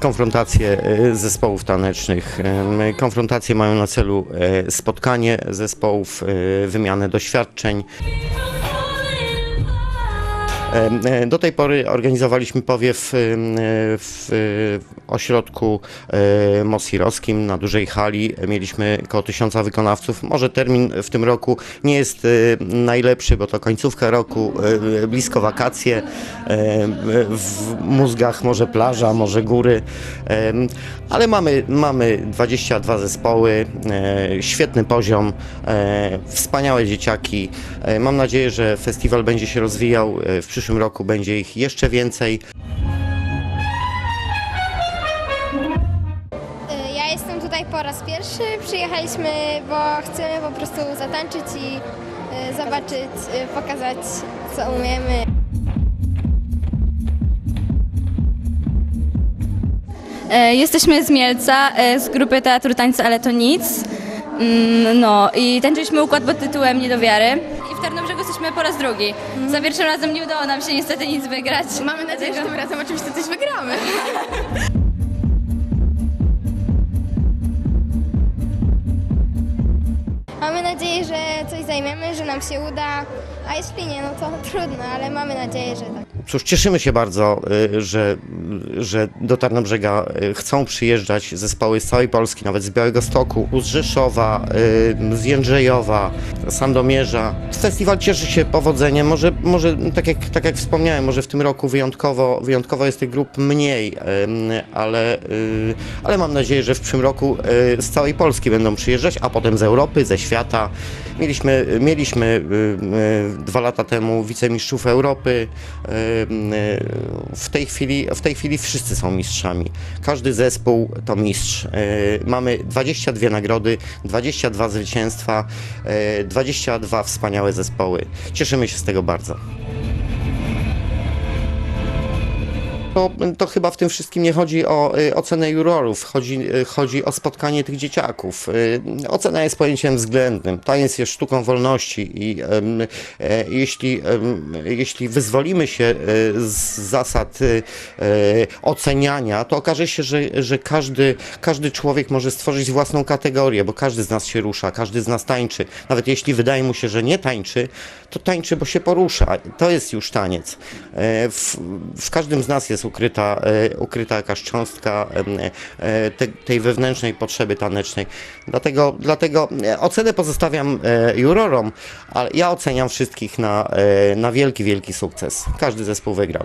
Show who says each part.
Speaker 1: konfrontacje e, zespołów tanecznych. Em, Konfrontacje mają na celu e, spotkanie zespołów, e, wymianę doświadczeń. E, Do tej pory organizowaliśmy powiew e, w ośrodku e, Mosirowskim na dużej hali. Mieliśmy około tysiąca wykonawców. Może termin w tym roku nie jest najlepszy, bo to końcówka roku, blisko wakacje. W mózgach może plaża, może góry. Ale mamy, mamy 22 zespoły, świetny poziom, wspaniałe dzieciaki. Mam nadzieję, że festiwal będzie się rozwijał. W przyszłym roku będzie ich jeszcze więcej.
Speaker 2: Y, Ja jestem tutaj po raz pierwszy. Przyjechaliśmy, bo chcemy po prostu zatańczyć i y, zobaczyć, y, pokazać, co umiemy.
Speaker 3: E, Jesteśmy z Mielca, e, z grupy Teatru Tańca, ale to nic. Mm, No i tańczyliśmy układ pod tytułem Niedowiary. W Tarnobrzegu jesteśmy po raz drugi. Za pierwszym razem nie udało nam się niestety nic wygrać.
Speaker 4: Mamy nadzieję, że tym razem oczywiście coś wygramy.
Speaker 2: Mamy nadzieję, że coś zajmiemy, że nam się uda, a jeśli nie, no to trudno, ale mamy nadzieję, że tak.
Speaker 1: Cóż, cieszymy się bardzo, y, że, że do Tarnobrzega y, chcą przyjeżdżać zespoły z całej Polski, nawet z Białego Stoku, z Rzeszowa, y, z Jędrzejowa, Sandomierza. Festiwal cieszy się powodzeniem, może, może tak, jak, tak jak wspomniałem, może w tym roku wyjątkowo, wyjątkowo jest tych grup mniej, ale, y, ale mam nadzieję, że w przyszłym roku y, z całej Polski będą przyjeżdżać, a potem z Europy, ze świata. Mieliśmy, mieliśmy y, y, dwa lata temu wicemistrzów Europy. Y, y, W tej, chwili, w tej chwili wszyscy są mistrzami. Każdy zespół to mistrz. Y, Mamy 22 nagrody, 22 zwycięstwa, y, 22 wspaniałe zespoły. Cieszymy się z tego bardzo. To, to chyba w tym wszystkim nie chodzi o y, ocenę jurorów, chodzi, y, chodzi o spotkanie tych dzieciaków. Y, ocena jest pojęciem względnym. Taniec jest sztuką wolności i e, jeśli, jeśli wyzwolimy się e, z zasad e, oceniania, to okaże się, że, że każdy, każdy człowiek może stworzyć własną kategorię, bo każdy z nas się rusza, każdy z nas tańczy. Nawet jeśli wydaje mu się, że nie tańczy, to tańczy, bo się porusza. To jest już taniec. W, w każdym z nas jest ukryta, e, ukryta jakaś cząstka e, te, tej wewnętrznej potrzeby tanecznej. Dlatego, dlatego e, ocenę pozostawiam jurorom, ale ja oceniam wszystkich na, na wielki, wielki sukces. Każdy zespół wygrał.